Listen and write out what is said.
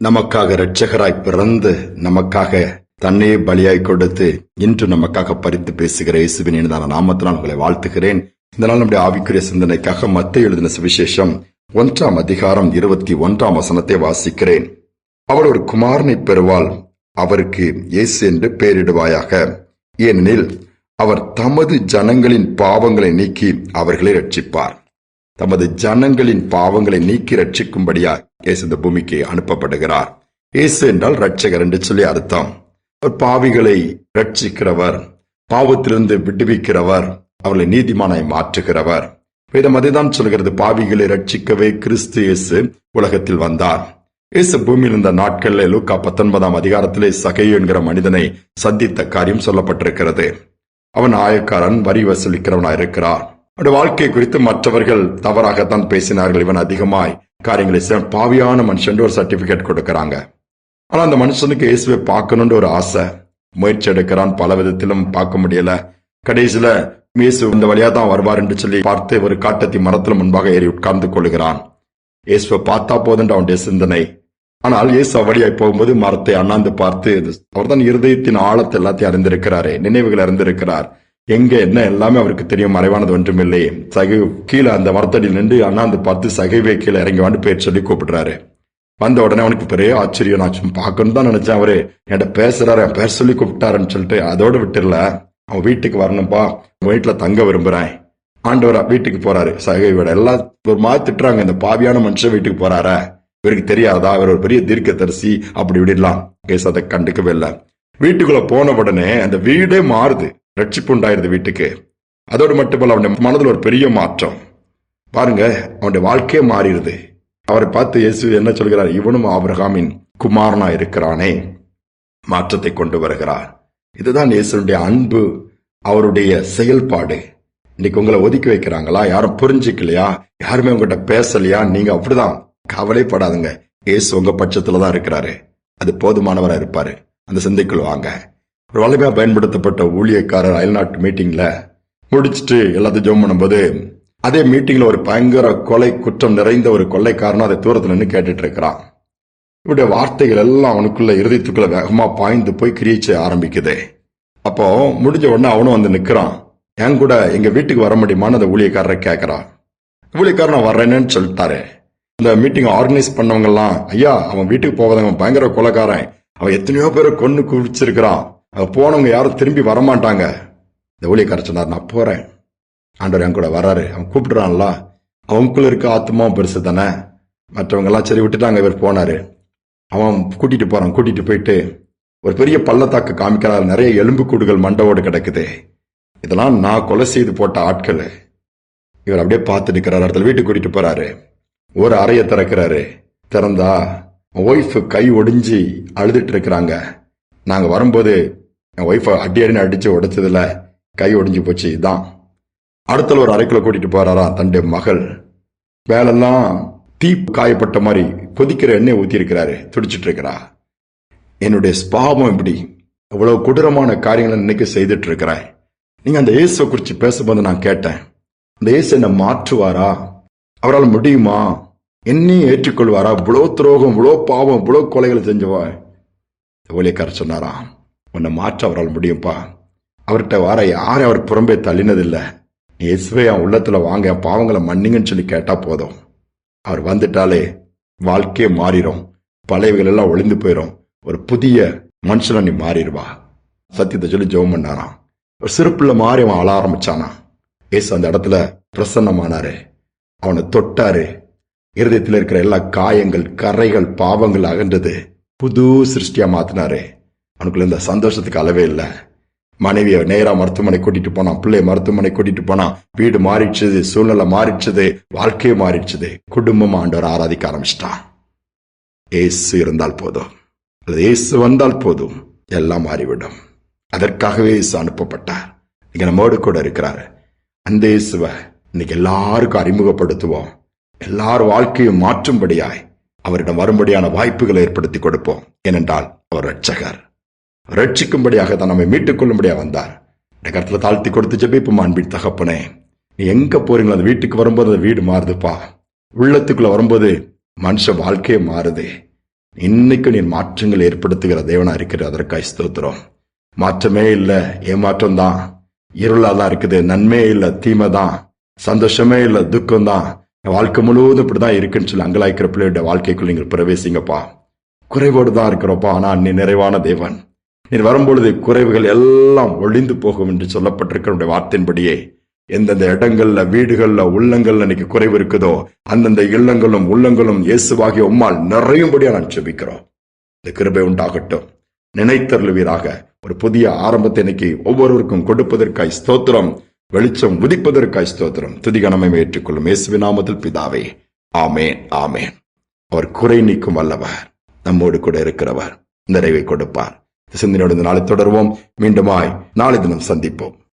நமக்காக இரட்சகராய் பிறந்து நமக்காக தன்னையே பலியாய் கொடுத்து இன்று நமக்காக பறித்து பேசுகிற இயேசுவின் இனிதான நாமத்தினால் உங்களை வாழ்த்துகிறேன். இந்த நாள் நம்முடைய ஆவிக்குரிய சிந்தனைக்காக மத்திய எழுதின சுவிசேஷம் ஒன்றாம் அதிகாரம் இருபத்தி ஒன்றாம் வசனத்தை வாசிக்கிறேன். அவள் ஒரு குமாரனை பெறுவாள் அவருக்கு இயேசு என்று பெயரிடுவாயாக. ஏனெனில் அவர் தமது ஜனங்களின் பாவங்களை நீக்கி அவர்களை ரட்சிப்பார் தமது ஜனங்களின் பாவங்களை நீக்கி ரட்சிக்கும்படியாய் இயேசு இந்த பூமிக்கு அனுப்பப்படுகிறார். இயேசு என்றால் ரட்சகர் என்று சொல்லி அர்த்தம். அவர் பாவிகளை ரட்சிக்கிறவர் பாவத்திலிருந்து விடுவிக்கிறவர் அவர்களை நீதிமானாய் மாற்றுகிறவர். வேதம் அதைதான் சொல்கிறது பாவிகளை ரட்சிக்கவே கிறிஸ்து இயேசு உலகத்தில் வந்தார். இயேசு பூமியில் இருந்த நாட்களில் லூக்கா பத்தொன்பதாம் அதிகாரத்திலே சகையு என்கிற மனிதனை சந்தித்த காரியம் சொல்லப்பட்டிருக்கிறது. அவன் ஆயக்காரன் வரி வசூலிக்கிறவனா இருக்கிறார் அவருடைய வாழ்க்கை குறித்து மற்றவர்கள் தவறாகத்தான் பேசினார்கள். இவன் அதிகமாய் காரியங்களை பாவியான மனுஷன் ஒரு சர்டிபிகேட் கொடுக்கறாங்க. ஆனா அந்த மனுஷனுக்கு இயேசுவை பார்க்கணும்னு ஒரு ஆசை. முயற்சி எடுக்கிறான். பல விதத்திலும் பார்க்க முடியல. கடைசியில இயேசு இந்த வழியா தான் வருவார் என்று சொல்லி பார்த்து ஒரு காட்டத்தி மரத்துல முன்பாக ஏறி உட்கார்ந்து கொள்கிறான். இயேசுவை பார்த்தா போதுன்ற அவனுடைய சிந்தனை. ஆனால் இயேசு அவ்வழியாய் போகும்போது மரத்தை அண்ணாந்து பார்த்து அவர்தான் இருதயத்தின் ஆழத்தை எல்லாத்தையும் அறிந்திருக்கிறாரே நினைவுகள் அறிந்திருக்கிறார். எங்க என்ன எல்லாமே அவருக்கு தெரியும். மறைவானது ஒன்றுமில்லை. சகை கீழே அந்த மரத்தடியில் நின்று அண்ணாந்து பார்த்து சகைவே கீழே இறங்கி வந்து பேர் சொல்லி கூப்பிடுறாரு. வந்த உடனே அவனுக்கு பெரிய ஆச்சரியம். நான் சும்மா பார்க்கணும் தான் நினைச்சேன் அவரு. என்கிட்ட பேசுறாரு என் பேர் சொல்லி கூப்பிட்டாருன்னு சொல்லிட்டு அதோட விட்டுறல அவன் வீட்டுக்கு வரணும்ப்பா உன் வீட்டுல தங்க விரும்புறேன். ஆண்டவரா வீட்டுக்கு போறாரு. சகைவோட எல்லாம் ஒரு மாதிரி திட்டுறாங்க. இந்த பாவியான மனுஷன் வீட்டுக்கு போறாரா? இவருக்கு தெரியாதா? இவர் ஒரு பெரிய தீர்க்கதரிசி. அப்படி விடலாம் கேஸ் அதை கண்டுக்கவே இல்லை. வீட்டுக்குள்ள போன உடனே அந்த வீடே மாறுது. ரட்சிப்பு உண்டாயிருது வீட்டுக்கு. அதோடு மட்டுமல்ல அவனுடைய மனதில் ஒரு பெரிய மாற்றம். பாருங்க அவனுடைய வாழ்க்கையே மாறிடுது. அவரை பார்த்து இயேசு என்ன சொல்கிறார்? இவனும் ஆபிரகாமின் குமாரனா இருக்கிறானே. மாற்றத்தை கொண்டு வருகிறார். இதுதான் இயேசுடைய அன்பு அவருடைய செயல்பாடு. இன்னைக்கு உங்களை ஒதுக்கி வைக்கிறாங்களா? யாரும் புரிஞ்சுக்கலையா? யாருமே உங்ககிட்ட பேசலையா? நீங்க அப்படிதான். கவலைப்படாதுங்க. இயேசு உங்க பட்சத்துல தான் இருக்கிறாரு. அது போதுமானவரா இருப்பாரு. அந்த சிந்தைக்குள் வாங்க. ஒரு பயன்படுத்தப்பட்ட ஊழியக்காரர் அயல்நாட்டு மீட்டிங்ல முடிச்சிட்டு எல்லாத்தையும் ஜோம் பண்ணும்போது அதே மீட்டிங்ல ஒரு பயங்கர கொலை குற்றம் நிறைந்த ஒரு கொள்ளைக்காரன் அதை தூரத்துல நின்று கேட்டுட்டு இருக்கிறான் இவருடைய வார்த்தைகள் எல்லாம் அவனுக்குள்ள இறுதித்துக்குள்ள வேகமா பாய்ந்து போய் கிரியை ஆரம்பிக்குது. அப்போ முடிஞ்ச உடனே அவனும் வந்து நிக்கிறான். என் கூட எங்க வீட்டுக்கு வர முடியுமான்னு அந்த ஊழியக்காரரை கேட்கறான் ஊழியக்காரன் வர்றேன்னு சொல்லிட்டாரு. இந்த மீட்டிங் ஆர்கனைஸ் பண்ணவங்க எல்லாம் ஐயா அவன் வீட்டுக்கு போவதவன் பயங்கர கொலைக்காரன். அவன் எத்தனையோ பேரை கொன்று குவிச்சிருக்கிறான். போனவங்க யாரும் திரும்பி வரமாட்டாங்க. இந்த ஊழியக்காரர் சொன்னார் நான் போறேன். ஆண்டவர் என் கூட வராரு. அவன் கூப்பிடுறான்ல. அவனுக்குள்ள இருக்க ஆத்மாவும் பெருசு தானே. மற்றவங்க எல்லாம் சரி விட்டுட்டாங்க இவர் போனாரு. அவன் கூட்டிட்டு போறான். கூட்டிட்டு போயிட்டு ஒரு பெரிய பள்ளத்தாக்கு காமிக்கிறார். நிறைய எலும்புக்கூடுகள் மண்டவோடு கிடக்குது. இதெல்லாம் நான் கொலை செய்து போட்ட ஆட்கள். இவர் அப்படியே பார்த்து நிற்கிறார் இடத்துல வீட்டுக்கு கூட்டிட்டு போறாரு. ஒரு அறையை திறக்கிறாரு. திறந்தா ஒய்ஃப் கை ஒடிஞ்சு அழுதுட்டு இருக்கிறாங்க. நாங்கள் வரும்போது என் ஒய்ஃபை அடி அடின்னு அடித்து உடைச்சதுல கை ஒடிஞ்சு போச்சு. இதான். அடுத்த ஒரு அரைக்குள்ள கூட்டிகிட்டு போகிறாரா தன்னுடைய மகள். வேலெல்லாம் தீ காயப்பட்ட மாதிரி கொதிக்கிற எண்ணெய் ஊற்றிருக்கிறாரு துடிச்சிட்டு இருக்கிறா என்னுடைய ஸ்பாபம் இப்படி. இவ்வளவு கொடூரமான காரியங்களை இன்னைக்கு செய்துட்டு இருக்கிறேன் அந்த இயேசுவை குறித்து பேசும்போது நான் கேட்டேன். அந்த இயேசு என்னை மாற்றுவாரா? அவரால் முடியுமா? என்னையும் ஏற்றுக்கொள்வாரா? இவ்வளோ துரோகம் இவ்வளோ பாவம் இவ்வளோ கொலைகளை செஞ்சவா? ஊழியக்காரர் சொன்னாராம் உன்னை மாற்ற அவரால் முடியும்ப்பா அவர்கிட்ட வார யாரை அவர் புறம்பே தள்ளினதில்லை. இயேசுவே என் உள்ளத்தில் வாங்க என் பாவங்களை மன்னிங்கன்னு சொல்லி கேட்டால் போதும். அவர் வந்துட்டாலே வாழ்க்கையே மாறிடும் பழையவைகள் எல்லாம் ஒளிந்து போயிடும் ஒரு புதிய மனுஷனை நீ மாறிடுவா. சத்தியத்தை சொல்லி ஜெபம் பண்ணாராம் ஒரு சிறு மாறி அவன் அழ ஆரம்பிச்சானா? ஏசு அந்த இடத்துல பிரசன்னமானாரு. அவனை தொட்டாரு. இருதயத்தில் இருக்கிற எல்லா காயங்கள் கரைகள் பாவங்கள் அகன்றது. புது சிருஷ்டியா மாத்தினாரு. அவனுக்குள்ள இந்த சந்தோஷத்துக்கு அளவே இல்லை. மனைவியை நேரா மருத்துவமனை கூட்டிட்டு போனான் பிள்ளைய மருத்துவமனை கூட்டிட்டு போனான் வீடு மாறிடுச்சது சூழ்நிலை மாறிடுச்சது வாழ்க்கையை மாறிடுச்சது. குடும்பம் ஆண்டவர் ஆராதிக்க ஆரம்பிச்சிட்டான். ஏசு இருந்தால் போதும். அல்லது ஏசு வந்தால் போதும். எல்லாம் மாறிவிடும். அதற்காகவே இயேசு அனுப்பப்பட்டார். இங்க நம்மோடு கூட இருக்கிறாரு. அந்த இயேசுவை இன்னைக்கு எல்லாருக்கும் அறிமுகப்படுத்துவோம். எல்லார் வாழ்க்கையும் மாற்றும்படியாய் அவரிடம் வரும்படியான வாய்ப்புகளை ஏற்படுத்தி கொடுப்போம். ஏனென்றால் அவர் ரட்சகர் ரட்சிக்கும்படியாக தான் நம்மை மீட்டுக் கொள்ளும்படியாக வந்தார் இந்த தாழ்த்தி கொடுத்து ஜெபிப்போம் அன்பின் தகப்பனே? நீ எங்க போறீங்களோ அந்த வீட்டுக்கு வரும்போது அந்த வீடு மாறுதுப்பா. உள்ளத்துக்குள்ள வரும்போது மனுஷ வாழ்க்கையே மாறுது. இன்னைக்கு நீர் மாற்றங்கள் ஏற்படுத்துகிற தேவனா இருக்கிற அதற்காக ஸ்தோத்திரம். மாற்றமே இல்லை ஏமாற்றம் தான். இருளா தான் இருக்குது நன்மையே இல்லை தீமை தான். சந்தோஷமே இல்லை துக்கம் தான் வாழ்க்கை முழுவதும் இப்படிதான் இருக்குன்னு சொல்லி அங்கலாய்க்கிற பிள்ளையோட வாழ்க்கைக்குள் நீங்கள் பிரவேசிங்கப்பா. குறைவோடு தான் இருக்கிறோப்பா. ஆனால் நீ நிறைவான தேவன். நீ வரும்பொழுது குறைவுகள் எல்லாம் ஒளிந்து போகும் என்று சொல்லப்பட்டிருக்கிற வார்த்தையின்படியே எந்தெந்த இடங்கள்ல வீடுகள்ல உள்ளங்கள்ல இன்னைக்கு குறைவு இருக்குதோ அந்தந்த இல்லங்களும் உள்ளங்களும் இயேசுவாகிய உம்மால் நிறையும்படியா நான் செபிக்கிறோம் இந்த கிருபை உண்டாகட்டும். நினைத்தருளுவீராக. ஒரு புதிய ஆரம்பத்தை இன்னைக்கு ஒவ்வொருவருக்கும் கொடுப்பதற்காய் ஸ்தோத்திரம். வெளிச்சம் உதிப்பதற்காய் ஸ்தோத்திரம். துதிகணமை ஏற்றுக்கொள்ளும் இயேசுவின் நாமத்தில் பிதாவே. ஆமேன் ஆமேன். அவர் குறை நீக்கும் வல்லவர். நம்மோடு கூட இருக்கிறவர். நிறைவை கொடுப்பார். சிந்தனையோடு நாளை தொடர்வோம். மீண்டுமாய் நாளை தினம் சந்திப்போம்.